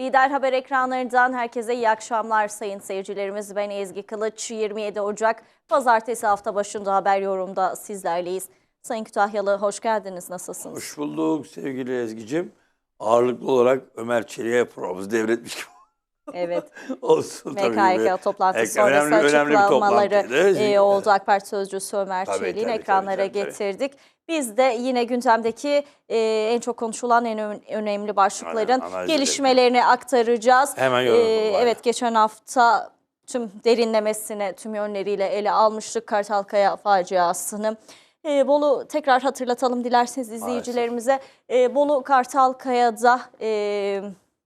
Lider Haber ekranlarından herkese iyi akşamlar sayın seyircilerimiz. Ben Ezgi Kılıç. 27 Ocak Pazartesi hafta başında haber yorumda sizlerleyiz. Sayın Kütahyalı hoş geldiniz. Nasılsınız? Hoş bulduk sevgili Ezgi'cim. Ağırlıklı olarak Ömer Çelik'e programımızı devretmiş gibi Evet. olsun tabii. MKYK toplantısı Ek- sonrası önemli- önemli açıklamaları toplantıydı. e, oldu. AK Parti Sözcüsü Ömer Çelik'in ekranlara tabii, tabii. getirdik. Biz de yine gündemdeki e, en çok konuşulan en ön- önemli başlıkların Aynen, analiz edelim. gelişmelerini aktaracağız. Hemen E, evet geçen hafta tüm derinlemesine tüm yönleriyle ele almıştık Kartalkaya faciasını. E, Bolu tekrar hatırlatalım dilerseniz izleyicilerimize. E, Bolu Kartalkaya'da e,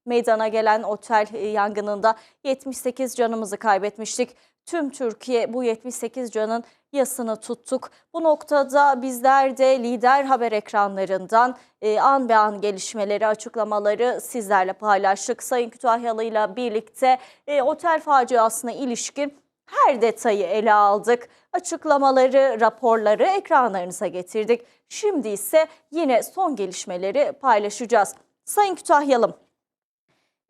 meydana gelen otel e, yangınında 78 canımızı kaybetmiştik. Tüm Türkiye bu 78 canın yasını tuttuk. Bu noktada bizler de lider haber ekranlarından e, an be an gelişmeleri, açıklamaları sizlerle paylaştık. Sayın Kütahyalı ile birlikte e, otel faciasına ilişkin her detayı ele aldık. Açıklamaları, raporları ekranlarınıza getirdik. Şimdi ise yine son gelişmeleri paylaşacağız. Sayın Kütahyalım,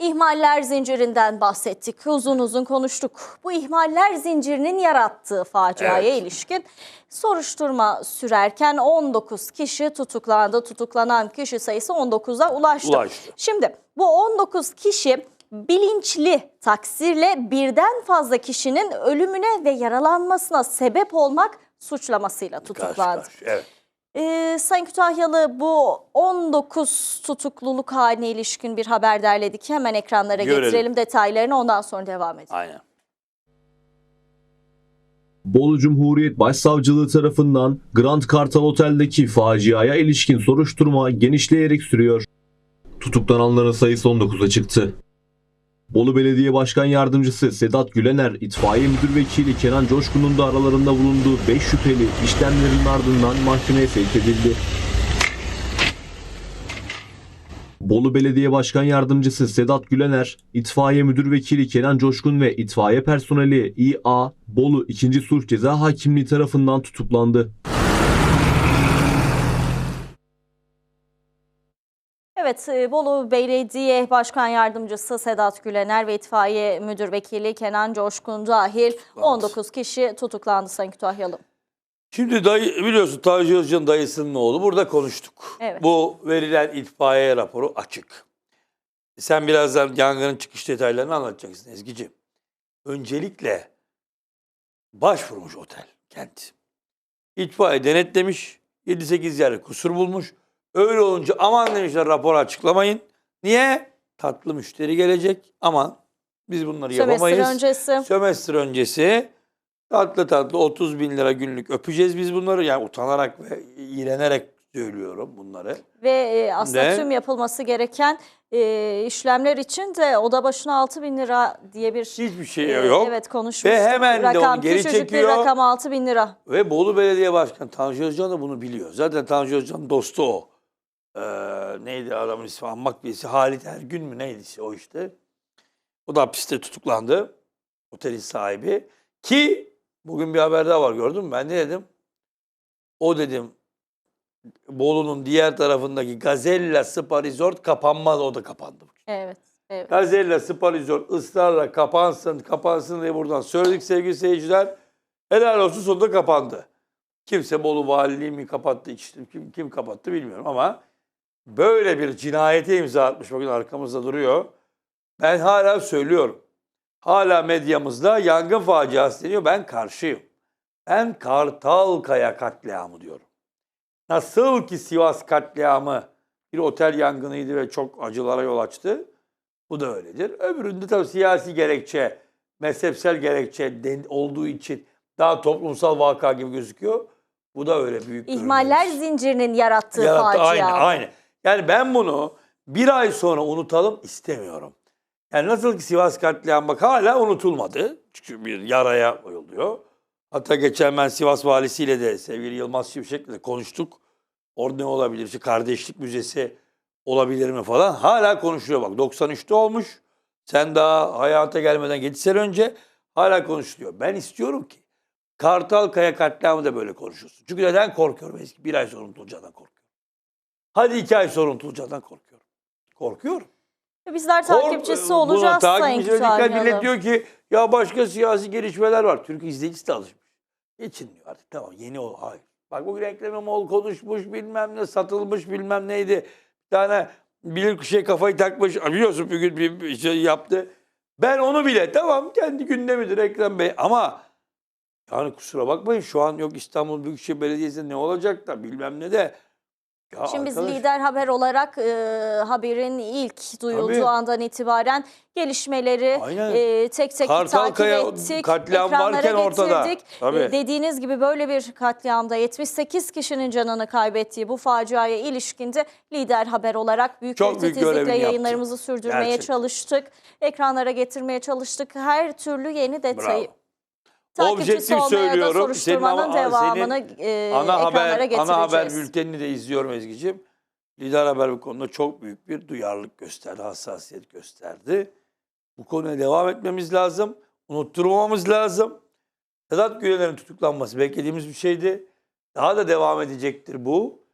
İhmaller zincirinden bahsettik. Uzun uzun konuştuk. Bu ihmaller zincirinin yarattığı faciaya Evet. ilişkin soruşturma sürerken 19 kişi tutuklandı. Tutuklanan kişi sayısı 19'a ulaştı. Ulaştı. Şimdi bu 19 kişi bilinçli taksirle birden fazla kişinin ölümüne ve yaralanmasına sebep olmak suçlamasıyla Karşı tutuklandı. karşı, Evet. Ee, Sayın Kütahyalı bu 19 tutukluluk haline ilişkin bir haber derledik. Hemen ekranlara Görelim. getirelim detaylarını ondan sonra devam edelim. Aynen. Bolu Cumhuriyet Başsavcılığı tarafından Grand Kartal Otel'deki faciaya ilişkin soruşturma genişleyerek sürüyor. Tutuklananların sayısı 19'a çıktı. Bolu Belediye Başkan Yardımcısı Sedat Gülener, itfaiye müdür vekili Kenan Coşkun'un da aralarında bulunduğu 5 şüpheli işlemlerin ardından mahkemeye sevk edildi. Bolu Belediye Başkan Yardımcısı Sedat Gülener, İtfaiye Müdür Vekili Kenan Coşkun ve itfaiye personeli İA Bolu 2. Sulh Ceza Hakimliği tarafından tutuklandı. Evet, e, Bolu Belediye Başkan Yardımcısı Sedat Gülener ve İtfaiye Müdür Vekili Kenan Coşkun dahil 19 kişi tutuklandı Sayın Kütahyalı. Şimdi dayı, biliyorsun Taci Özcan'ın dayısının oğlu. Burada konuştuk. Evet. Bu verilen itfaiye raporu açık. Sen birazdan yangının çıkış detaylarını anlatacaksın Ezgi'ciğim. Öncelikle başvurmuş otel kent. İtfaiye denetlemiş. 7-8 yerde kusur bulmuş. Öyle olunca aman demişler rapor açıklamayın. Niye? Tatlı müşteri gelecek. Aman biz bunları yapamayız. Sömestr öncesi Sömestr öncesi tatlı tatlı 30 bin lira günlük öpeceğiz biz bunları. Yani utanarak ve iğrenerek söylüyorum bunları. ve e, aslında Ne? tüm yapılması gereken e, işlemler için de oda başına 6 bin lira diye bir Hiçbir şey e, yok. Evet konuşmuştuk. Ve hemen de onu rakam, geri çekiyor. bir rakam 6 bin lira. Ve Bolu Belediye Başkanı Tanju Özcan da bunu biliyor. Zaten Tanju Özcan dostu o. Ee, neydi adamın ismi? Anmak birisi. Halit Ergün mü neydi o işte. O da hapiste tutuklandı. Otelin sahibi. Ki bugün bir haber daha var gördün mü? Ben ne dedim? O dedim Bolu'nun diğer tarafındaki Gazella Spa Resort kapanmaz. O da kapandı. Evet. Evet. Gazella Spa Resort ısrarla kapansın, kapansın diye buradan söyledik sevgili seyirciler. Helal olsun sonunda kapandı. Kimse Bolu Valiliği mi kapattı, kim, kim kapattı bilmiyorum ama böyle bir cinayete imza atmış. Bakın arkamızda duruyor. Ben hala söylüyorum. Hala medyamızda yangın faciası deniyor. Ben karşıyım. Ben Kartalkaya katliamı diyorum. Nasıl ki Sivas katliamı bir otel yangınıydı ve çok acılara yol açtı. Bu da öyledir. Öbüründe tabii siyasi gerekçe, mezhepsel gerekçe olduğu için daha toplumsal vaka gibi gözüküyor. Bu da öyle büyük. İhmaller görünüyor. zincirinin yarattığı Yarattı, facia. Aynı, aynı. Yani ben bunu bir ay sonra unutalım istemiyorum. Yani nasıl ki Sivas katliamı bak hala unutulmadı. Çünkü bir yaraya oluyor. Hatta geçen ben Sivas valisiyle de sevgili Yılmaz Şimşek'le de konuştuk. Orada ne olabilir? İşte kardeşlik müzesi olabilir mi falan. Hala konuşuluyor bak. 93'te olmuş. Sen daha hayata gelmeden 7 sene önce hala konuşuluyor. Ben istiyorum ki Kartalkaya katliamı da böyle konuşulsun. Çünkü neden korkuyorum? Eski bir ay sonra unutulacağından korkuyorum. Hadi iki ay sonra unutulacağından korkuyorum. Korkuyorum. Bizler takipçisi Kork- olacağız buna Sayın dikkat millet Kütahyalı. diyor ki ya başka siyasi gelişmeler var. Türk izleyicisi de alışmış. Geçin diyor artık tamam yeni ol. Hayır. Bak bugün Ekrem İmamoğlu konuşmuş bilmem ne satılmış bilmem neydi. Bir tane bilir şey kafayı takmış. Biliyorsun bugün bir bir şey yaptı. Ben onu bile tamam kendi gündemidir Ekrem Bey ama yani kusura bakmayın şu an yok İstanbul Büyükşehir Belediyesi ne olacak da bilmem ne de. Ya Şimdi biz arkadaş, lider haber olarak e, haberin ilk duyulduğu Tabii. andan itibaren gelişmeleri Aynen. e, tek tek takip Kartalkaya ettik. katliam ekranlara varken ortada. getirdik. Tabii. E, dediğiniz gibi böyle bir katliamda 78 kişinin canını kaybettiği bu faciaya ilişkinde lider haber olarak büyük Çok bir büyük titizlikle görevini yayınlarımızı sürdürmeye Gerçekten. çalıştık. Ekranlara getirmeye çalıştık. Her türlü yeni detayı. Bravo. Takipçisi Objektif olmaya da söylüyorum. soruşturmanın devamını senin e, ana ekranlara haber getireceğiz. ana haber bültenini de izliyorum Ezgi'ciğim. Lider Haber bu konuda çok büyük bir duyarlılık gösterdi, hassasiyet gösterdi. Bu konuya devam etmemiz lazım. Unutturmamamız lazım. Sedat Gülen'in tutuklanması beklediğimiz bir şeydi. Daha da devam edecektir bu.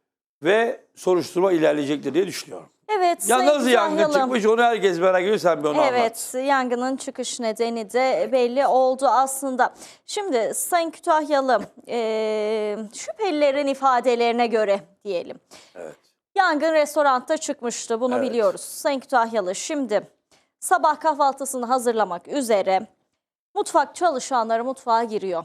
Ve soruşturma ilerleyecektir diye düşünüyorum. Evet, Ya nasıl yangın Kütahyalı. çıkmış onu herkes merak ediyor. Sen bir onu anlat. Evet, yangının çıkış nedeni de belli oldu aslında. Şimdi Sayın Kütahyalı, eee, şüphelilerin ifadelerine göre diyelim. Evet. Yangın restoranda çıkmıştı, bunu Evet. biliyoruz. Sayın Kütahyalı şimdi sabah kahvaltısını hazırlamak üzere mutfak çalışanları mutfağa giriyor.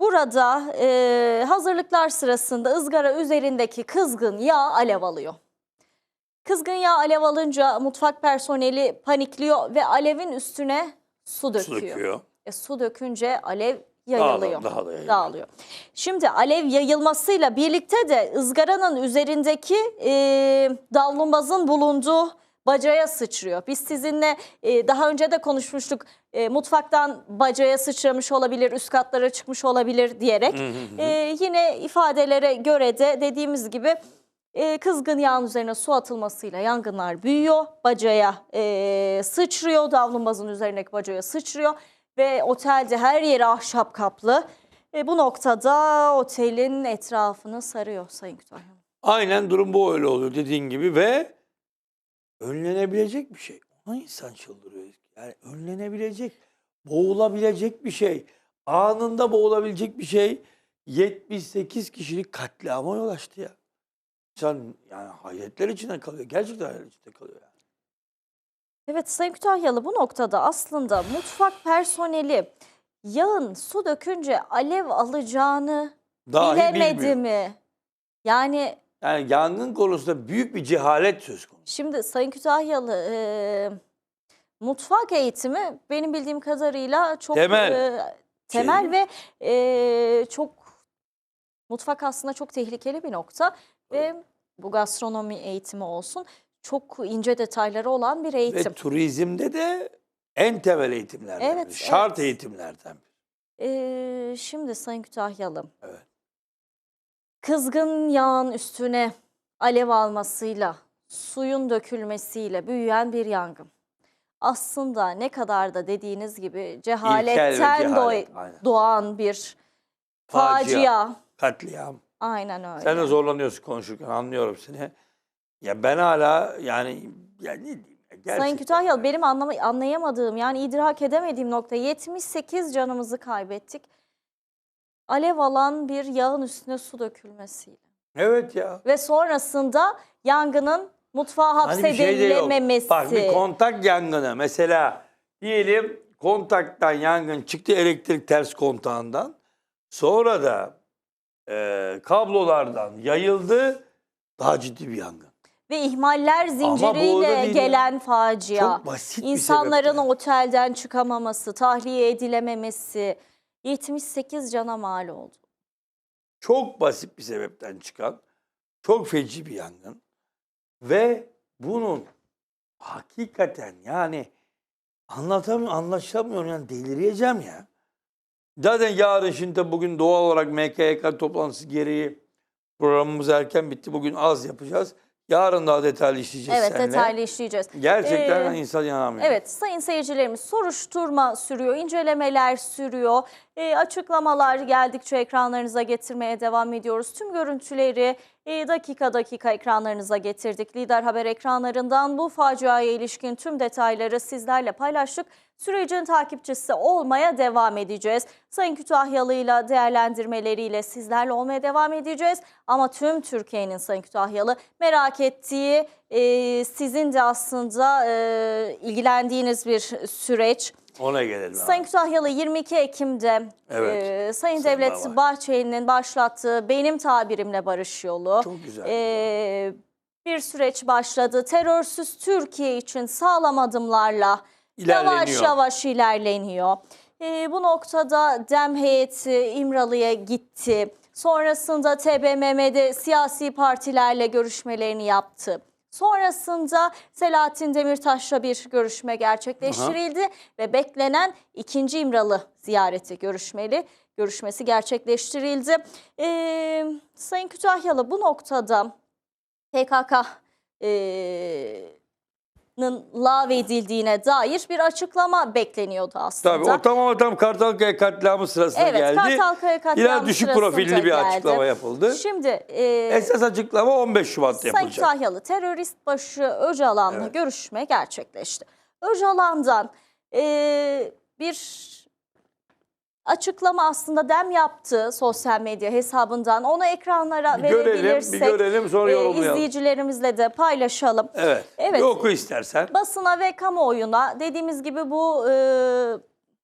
Burada eee, hazırlıklar sırasında ızgara üzerindeki kızgın yağ alev alıyor. Kızgın yağ alev alınca mutfak personeli panikliyor ve alevin üstüne su döküyor. Su döküyor. E, su dökünce alev yayılıyor. daha da yayılıyor. Dağılıyor. Şimdi alev yayılmasıyla birlikte de ızgaranın üzerindeki e, davlumbazın bulunduğu bacaya sıçrıyor. Biz sizinle e, daha önce de konuşmuştuk. E, mutfaktan bacaya sıçramış olabilir, üst katlara çıkmış olabilir diyerek. E, yine ifadelere göre de dediğimiz gibi e, kızgın yağın üzerine su atılmasıyla yangınlar büyüyor. Bacaya e, sıçrıyor, davlumbazın üzerindeki bacaya sıçrıyor ve otelde her yeri ahşap kaplı. E, bu noktada otelin etrafını sarıyor Sayın Kütahya. Aynen durum bu öyle oluyor dediğin gibi ve önlenebilecek bir şey. Ona insan çıldırıyor. Yani önlenebilecek, boğulabilecek bir şey. Anında boğulabilecek bir şey 78 kişilik katliama yol açtı ya. İnsan yani hayretler içinde kalıyor. Gerçekten hayretler içinde kalıyor. Yani. Evet Sayın Kütahyalı bu noktada aslında mutfak personeli yağın su dökünce alev alacağını Dahi bilemedi bilmiyor. mi? Yani Yani yangın konusunda büyük bir cehalet söz konusu. Şimdi Sayın Kütahyalı e, mutfak eğitimi benim bildiğim kadarıyla çok Temel e, temel şey. ve e, çok mutfak aslında çok tehlikeli bir nokta ve bu gastronomi eğitimi olsun çok ince detayları olan bir Ve eğitim. turizmde de en temel eğitimlerden Evet, biri. Şart evet. eğitimlerden biri. E, şimdi Sayın Kütahyalı Evet. kızgın yağın üstüne alev almasıyla suyun dökülmesiyle büyüyen bir yangın. Aslında ne kadar da dediğiniz gibi cehaletten cehalet, aynen. doğan bir Facia. facia. Katliam. Aynen öyle. Sen de zorlanıyorsun konuşurken anlıyorum seni. Ya ben hala yani ya ne diyeyim ya gerçekten. Sayın Kütahyalı benim anlama- anlayamadığım yani idrak edemediğim nokta 78 canımızı kaybettik. Alev alan bir yağın üstüne su dökülmesiyle. Evet ya. Ve sonrasında yangının mutfağa Hani bir şey hapsedilememesi. Bak bir kontak yangını mesela diyelim kontaktan yangın çıktı elektrik ters kontağından. Sonra da e, kablolardan yayıldı. Daha ciddi bir yangın. Ve ihmaller zinciriyle gelen facia. Çok basit bir İnsanların sebeple. otelden çıkamaması, tahliye edilememesi 78 cana mal oldu. çok basit bir sebepten çıkan çok feci bir yangın ve bunun hakikaten yani anlatamıyorum, anlaşamıyorum yani delireceğim ya. Zaten yarın şimdi bugün doğal olarak MKYK toplantısı gereği programımız erken bitti. Bugün az yapacağız. Yarın daha detaylı işleyeceğiz Evet seninle. detaylı işleyeceğiz. Gerçekten Ee, insan yanamıyor. Evet sayın seyircilerimiz soruşturma sürüyor, incelemeler sürüyor. Ee, açıklamalar geldikçe ekranlarınıza getirmeye devam ediyoruz. Tüm görüntüleri e, dakika dakika ekranlarınıza getirdik. Lider Haber ekranlarından bu faciaya ilişkin tüm detayları sizlerle paylaştık. Sürecin takipçisi olmaya devam edeceğiz. Sayın Kütahyalı'yla değerlendirmeleriyle sizlerle olmaya devam edeceğiz. Ama tüm Türkiye'nin Sayın Kütahyalı merak ettiği e, sizin de aslında e, ilgilendiğiniz bir süreç. Ona gelelim. Sayın. Kütahyalı 22 Ekim'de Evet. e, Sayın Sayın Devlet Baba. Bahçeli'nin başlattığı benim tabirimle barış yolu. Çok güzel. e, bir süreç başladı. Terörsüz Türkiye için sağlam adımlarla İlerleniyor. yavaş ilerleniyor. E, bu noktada DEM heyeti İmralı'ya gitti. Sonrasında TBMM'de siyasi partilerle görüşmelerini yaptı. Sonrasında Selahattin Demirtaş'la bir görüşme gerçekleştirildi ve beklenen ikinci İmralı ziyareti görüşmeli görüşmesi gerçekleştirildi. Ee, Sayın Kütahyalı bu noktada PKK e, nın lağvedildiğine dair bir açıklama bekleniyordu aslında. Tabii o tamam tam Kartalkaya katliamı sırasında evet, geldi. Kartalkaya katliamı Biraz düşük profilli bir geldi. açıklama yapıldı. Şimdi e, Esas açıklama 15 Şubat'ta Sayın yapılacak. Kütahyalı terörist başı Öcalan'la Evet. görüşme gerçekleşti. Öcalan'dan e, bir açıklama aslında dem yaptı sosyal medya hesabından. Onu ekranlara Bir görelim, verebilirsek bir görelim sonra e, yorumlayalım. izleyicilerimizle de paylaşalım. Evet. Evet. Bir oku istersen. Basına ve kamuoyuna dediğimiz gibi bu e,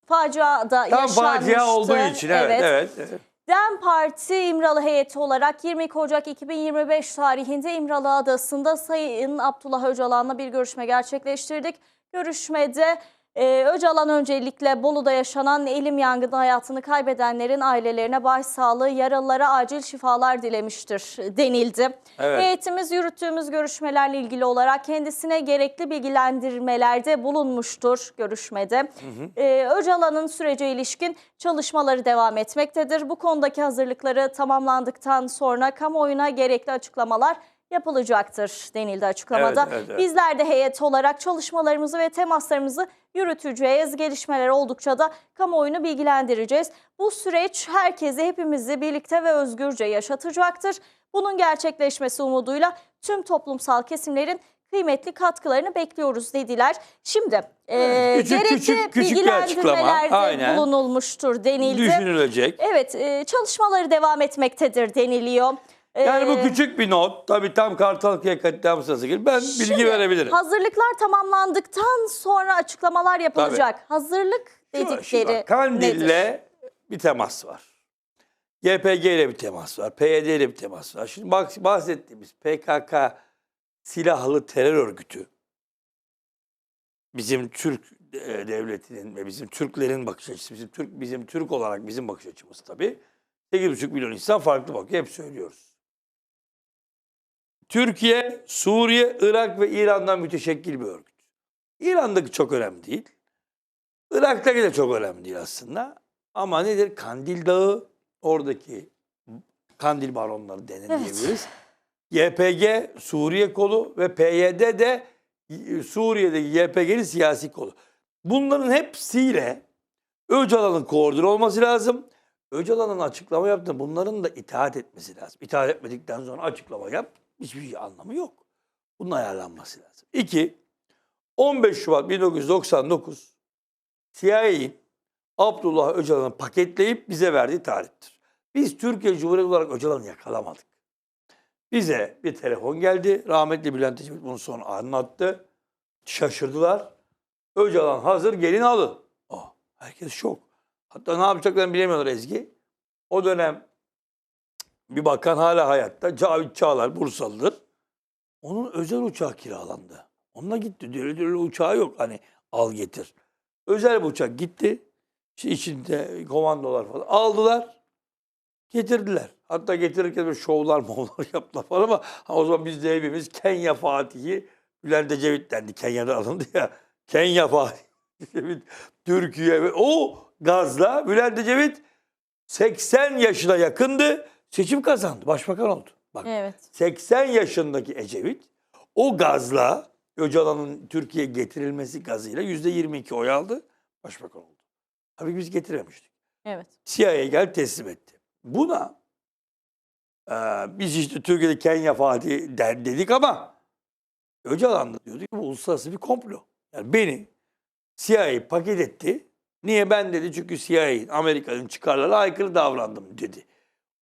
facia da Tam yaşanmıştı. facia olduğu için evet. evet. evet. DEM Parti İmralı heyeti olarak 22 Ocak 2025 tarihinde İmralı Adası'nda Sayın Abdullah Öcalan'la bir görüşme gerçekleştirdik. Görüşmede e, Öcalan öncelikle Bolu'da yaşanan elim yangını hayatını kaybedenlerin ailelerine başsağlığı, yaralılara acil şifalar dilemiştir denildi. Evet. Heyetimiz yürüttüğümüz görüşmelerle ilgili olarak kendisine gerekli bilgilendirmelerde bulunmuştur görüşmede. Ee, Öcalan'ın sürece ilişkin çalışmaları devam etmektedir. Bu konudaki hazırlıkları tamamlandıktan sonra kamuoyuna gerekli açıklamalar yapılacaktır denildi açıklamada. Evet, evet. Bizler de heyet olarak çalışmalarımızı ve temaslarımızı yürüteceğiz. Gelişmeler oldukça da kamuoyunu bilgilendireceğiz. Bu süreç herkesi hepimizi birlikte ve özgürce yaşatacaktır. Bunun gerçekleşmesi umuduyla tüm toplumsal kesimlerin kıymetli katkılarını bekliyoruz dediler. Şimdi e, küçük, gerekli küçük, küçük bilgilendirmelerde Aynen. bulunulmuştur denildi. Düşünülecek. Evet e, çalışmaları devam etmektedir deniliyor. Yani bu Ee, küçük bir not. Tabii tam Kartalkaya katliamı sırası gibi. Ben bilgi Şimdi verebilirim. Hazırlıklar tamamlandıktan sonra açıklamalar yapılacak. Hazırlık Şu- şu dedikleri bak, Kandil'le nedir? bir temas var. YPG ile bir temas var. PYD ile bir temas var. Şimdi bak bahsettiğimiz PKK silahlı terör örgütü bizim Türk e, devletinin ve bizim Türklerin bakış açısı, bizim Türk bizim Türk olarak bizim bakış açımız tabii. 8,5 milyon insan farklı bakıyor. Hep söylüyoruz. Türkiye, Suriye, Irak ve İran'dan müteşekkil bir örgüt. İran'daki çok önemli değil. Irak'taki de çok önemli değil aslında. Ama nedir? Kandil Dağı, oradaki Kandil baronları denen Evet. diyebiliriz. YPG Suriye kolu ve PYD de Suriye'deki YPG'nin siyasi kolu. Bunların hepsiyle Öcalan'ın koordine olması lazım. Öcalan'ın açıklama yaptığında bunların da itaat etmesi lazım. İtaat etmedikten sonra açıklama yap hiçbir anlamı yok. Bunun ayarlanması lazım. İki, 15 Şubat 1999 CIA'in Abdullah Öcalan'ı paketleyip bize verdiği tarihtir. Biz Türkiye Cumhuriyeti olarak Öcalan'ı yakalamadık. Bize bir telefon geldi. Rahmetli Bülent Ecevit bunu sonra anlattı. Şaşırdılar. Öcalan hazır gelin alın. Oh, herkes şok. Hatta ne yapacaklarını bilemiyorlar Ezgi. O dönem bir bakan hala hayatta. Cavit Çağlar Bursalıdır. Onun özel uçağı kiralandı. Onunla gitti. Öyle öyle uçağı yok. Hani al getir. Özel bir uçak gitti. İşte içinde komandolar falan aldılar. Getirdiler. Hatta getirirken böyle şovlar movlar yaptılar falan ama ha, o zaman biz de hepimiz Kenya Fatih'i Bülent Ecevit dendi. Kenya'da alındı ya. Kenya Fatih. Türkiye o gazla Bülent Ecevit 80 yaşına yakındı. Seçim kazandı. Başbakan oldu. Bak Evet. 80 yaşındaki Ecevit o gazla Öcalan'ın Türkiye'ye getirilmesi gazıyla %22 oy aldı. Başbakan oldu. Tabii biz getirememiştik. Evet. CIA'ya gel teslim etti. Buna Ee, biz işte Türkiye'de Kenya Fatih der, dedik ama Öcalan da diyordu ki bu uluslararası bir komplo. Yani beni CIA paket etti. Niye ben dedi çünkü CIA Amerika'nın çıkarlarına aykırı davrandım dedi.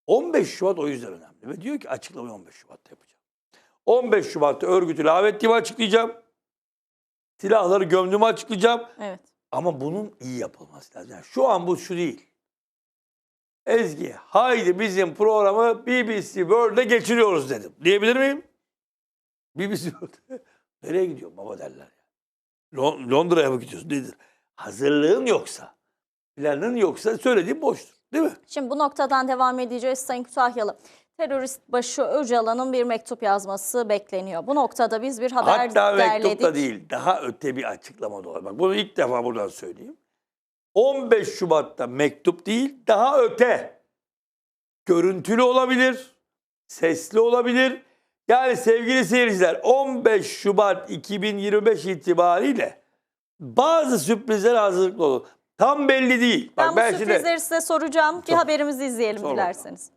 15 Şubat o yüzden önemli ve diyor ki açıklamayı 15 Şubat'ta yapacağım. 15 Şubat'ta örgütü lağvettiğimi açıklayacağım. Silahları gömdüğümü açıklayacağım. Evet. Ama bunun iyi yapılması lazım. Yani şu an bu şu değil. Ezgi haydi bizim programı BBC World'e geçiriyoruz dedim. Diyebilir miyim? BBC World. Nereye gidiyorsun baba derler. ya. Lon- Londra'ya mı gidiyorsun? Nedir? Hazırlığın yoksa, planın yoksa söylediğin boştur. Değil mi? Şimdi bu noktadan devam edeceğiz Sayın Kütahyalı. Terörist başı Öcalan'ın bir mektup yazması bekleniyor. Bu noktada biz bir haber Hatta derledik. mektup da değil. Daha öte bir açıklama da var. Bak bunu ilk defa buradan söyleyeyim. 15 Şubat'ta mektup değil, daha öte. Görüntülü olabilir, sesli olabilir. Yani sevgili seyirciler 15 Şubat 2025 itibariyle bazı sürprizlere hazırlıklı olun. Tam belli değil. Ben, Bak bu ben şimdi sürprizleri size soracağım. Bir Sor. haberimizi izleyelim Sor dilerseniz.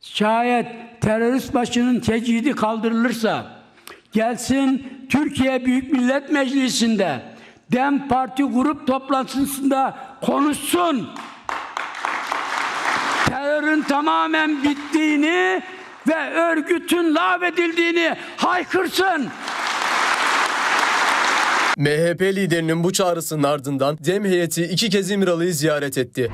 Şayet terörist başının tecidi kaldırılırsa gelsin Türkiye Büyük Millet Meclisi'nde DEM Parti grup toplantısında konuşsun. Terörün tamamen bittiğini ve örgütün lağvedildiğini haykırsın. MHP liderinin bu çağrısının ardından DEM heyeti iki kez İmralı'yı ziyaret etti.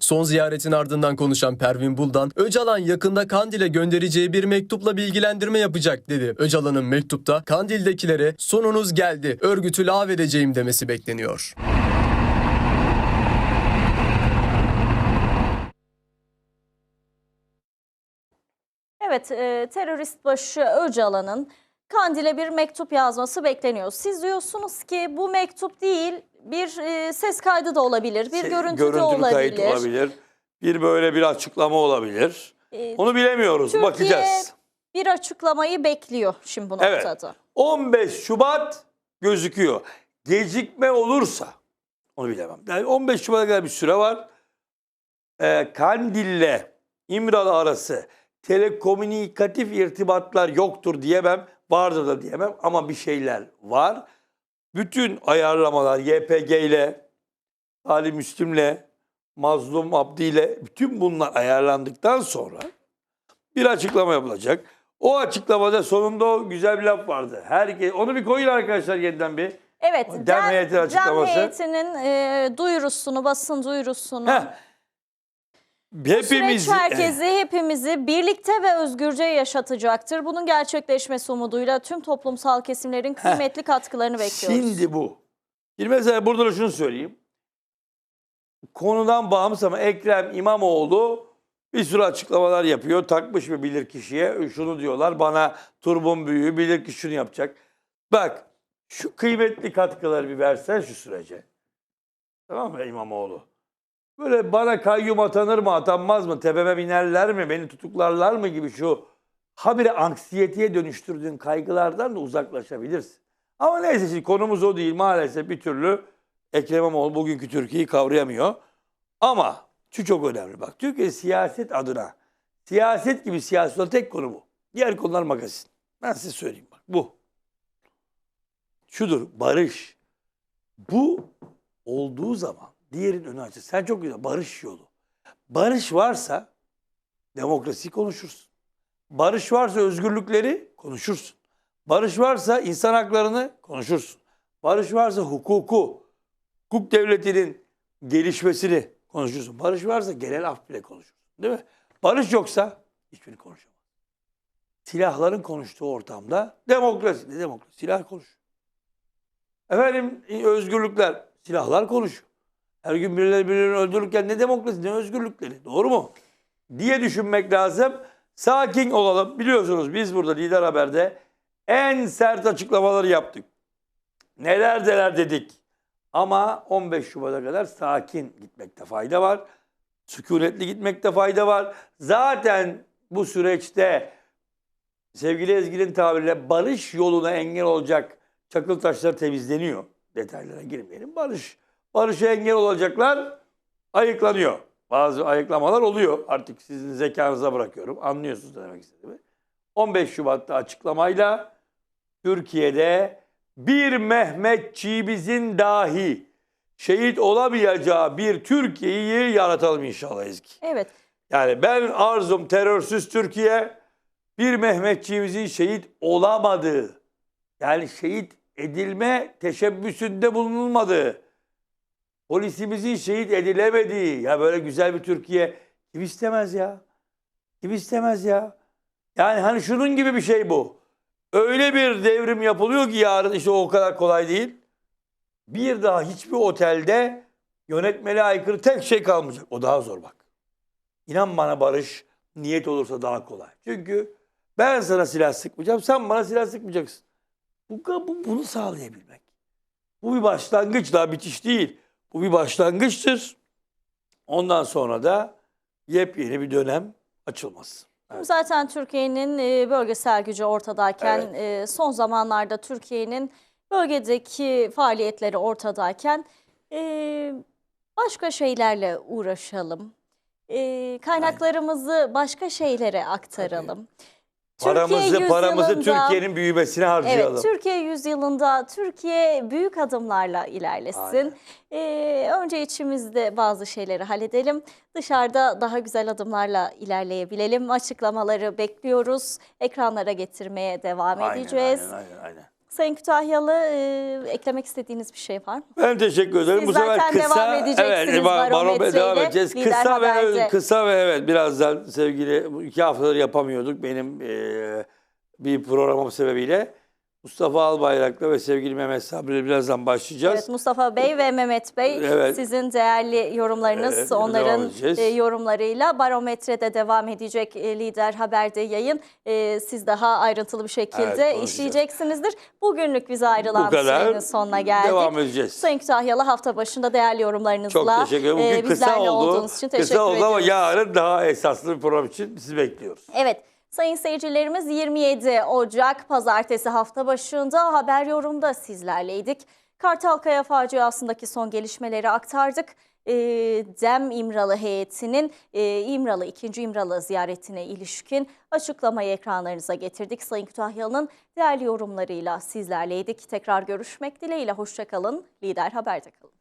Son ziyaretin ardından konuşan Pervin Buldan, Öcalan yakında Kandil'e göndereceği bir mektupla bilgilendirme yapacak dedi. Öcalan'ın mektupta Kandil'dekilere sonunuz geldi, örgütü lağvedeceğim demesi bekleniyor. Evet, e, terörist başı Öcalan'ın Kandil'e bir mektup yazması bekleniyor. Siz diyorsunuz ki bu mektup değil, bir e, ses kaydı da olabilir, bir se- görüntü de olabilir. kayıt olabilir. Bir böyle bir açıklama olabilir. E, Onu bilemiyoruz. Türkiye Bakacağız. bir açıklamayı bekliyor şimdi bu Evet. noktada. 15 Şubat gözüküyor. Gecikme olursa onu bilemem. Yani 15 Şubat'a kadar bir süre var. Ee, Kandil'le İmralı arası telekomünikatif irtibatlar yoktur diyemem. Vardır da diyemem ama bir şeyler var. Bütün ayarlamalar YPG ile Ali Müslim'le Mazlum Abdi ile bütün bunlar ayarlandıktan sonra bir açıklama yapılacak. O açıklamada sonunda o güzel bir laf vardı. Herkes onu bir koyun arkadaşlar yeniden bir. Evet, dem Dem, heyeti Dem açıklaması. heyetinin e, duyurusunu, basın duyurusunu, Heh. Hepimiz süreç herkesi, hepimizi birlikte ve özgürce yaşatacaktır. Bunun gerçekleşmesi umuduyla tüm toplumsal kesimlerin kıymetli katkılarını bekliyoruz. Şimdi bu. Şimdi mesela burada da şunu söyleyeyim. Konudan bağımsız ama Ekrem İmamoğlu bir sürü açıklamalar yapıyor. Takmış bir bilir kişiye şunu diyorlar bana turbun büyüğü bilir ki şunu yapacak. Bak şu kıymetli katkıları bir versen şu sürece. Tamam mı İmamoğlu? Böyle bana kayyum atanır mı atanmaz mı tepeme binerler mi beni tutuklarlar mı gibi şu habire anksiyeteye dönüştürdüğün kaygılardan da uzaklaşabilirsin. Ama neyse şimdi konumuz o değil maalesef bir türlü Ekrem İmamoğlu bugünkü Türkiye'yi kavrayamıyor. Ama şu çok önemli bak Türkiye siyaset adına siyaset gibi siyaset olan tek konu bu. Diğer konular magazin. Ben size söyleyeyim bak bu. Şudur barış. Bu olduğu zaman diğerin önü açılır. Sen çok güzel barış yolu. Barış varsa demokrasi konuşursun. Barış varsa özgürlükleri konuşursun. Barış varsa insan haklarını konuşursun. Barış varsa hukuku, hukuk devletinin gelişmesini konuşursun. Barış varsa genel af bile konuşursun. Değil mi? Barış yoksa hiçbirini konuşamaz. Silahların konuştuğu ortamda demokrasi. Ne demokrasi? Silah konuş. Efendim özgürlükler. Silahlar konuşuyor. Her gün birileri birilerini öldürürken ne demokrasi ne özgürlükleri. Doğru mu? Diye düşünmek lazım. Sakin olalım. Biliyorsunuz biz burada Lider Haber'de en sert açıklamaları yaptık. Neler neler dedik. Ama 15 Şubat'a kadar sakin gitmekte fayda var. Sükunetli gitmekte fayda var. Zaten bu süreçte sevgili Ezgi'nin tabiriyle barış yoluna engel olacak çakıl taşlar temizleniyor. Detaylara girmeyelim. Barış, barışa engel olacaklar ayıklanıyor. Bazı ayıklamalar oluyor. Artık sizin zekanıza bırakıyorum. Anlıyorsunuz demek istediğimi. 15 Şubat'ta açıklamayla Türkiye'de bir Mehmetçiğimizin dahi şehit olamayacağı bir Türkiye'yi yaratalım inşallah Ezgi. Evet. Yani ben arzum terörsüz Türkiye, bir Mehmetçiğimizin şehit olamadığı, yani şehit edilme teşebbüsünde bulunulmadığı, polisimizin şehit edilemediği, ya böyle güzel bir Türkiye kim istemez ya? Kim istemez ya? Yani hani şunun gibi bir şey bu. Öyle bir devrim yapılıyor ki yarın işte o kadar kolay değil. Bir daha hiçbir otelde yönetmeliğe aykırı tek şey kalmayacak. O daha zor bak. İnan bana barış niyet olursa daha kolay. Çünkü ben sana silah sıkmayacağım, sen bana silah sıkmayacaksın. Bu, bu bunu sağlayabilmek. Bu bir başlangıç, daha bitiş değil. Bu bir başlangıçtır. Ondan sonra da yepyeni bir dönem açılmaz. Evet. Zaten Türkiye'nin e, bölgesel gücü ortadayken, e, son zamanlarda Türkiye'nin bölgedeki faaliyetleri ortadayken e, başka şeylerle uğraşalım. Kaynaklarımızı başka şeylere aktaralım. Türkiye Paramızı, paramızı yüzyılında- Türkiye'nin büyümesine harcayalım. Evet, Türkiye yüzyılında Türkiye büyük adımlarla ilerlesin. Aynen. Ee, önce içimizde bazı şeyleri halledelim. Dışarıda daha güzel adımlarla ilerleyebilelim. Açıklamaları bekliyoruz. Ekranlara getirmeye devam Aynen, edeceğiz. Aynen, aynen, aynen. Sayın Kütahyalı e, eklemek istediğiniz bir şey var mı? Ben teşekkür ederim. Siz Bu sefer kısa, devam edeceksiniz evet, ba- barometreyle, devam edeceğiz. Kısa ve Haber'de. kısa ve evet birazdan sevgili iki haftadır yapamıyorduk benim eee, bir programım sebebiyle. Mustafa Albayrak'la ve sevgili Mehmet Sabri'yle birazdan başlayacağız. Evet Mustafa Bey ve Mehmet Bey Evet. sizin değerli yorumlarınız Evet, onların e, yorumlarıyla barometrede devam edecek e, Lider Haber'de yayın. E, siz daha ayrıntılı bir şekilde Evet, işleyeceksinizdir. Bugünlük bize ayrılan Bu kadar. sonuna geldik. Devam edeceğiz. Sayın Kütahyalı hafta başında değerli yorumlarınızla Çok teşekkür ederim. Bugün kısa oldu. olduğunuz için teşekkür kısa oldu ediyoruz. ama yarın daha esaslı bir program için sizi bekliyoruz. Evet. Sayın seyircilerimiz 27 Ocak pazartesi hafta başında haber yorumda sizlerleydik. Kartalkaya faciasındaki son gelişmeleri aktardık. Ee, Dem İmralı heyetinin e, İmralı 2. İmralı ziyaretine ilişkin açıklamayı ekranlarınıza getirdik. Sayın Kütahyalı'nın değerli yorumlarıyla sizlerleydik. Tekrar görüşmek dileğiyle hoşçakalın. Lider Haber'de kalın.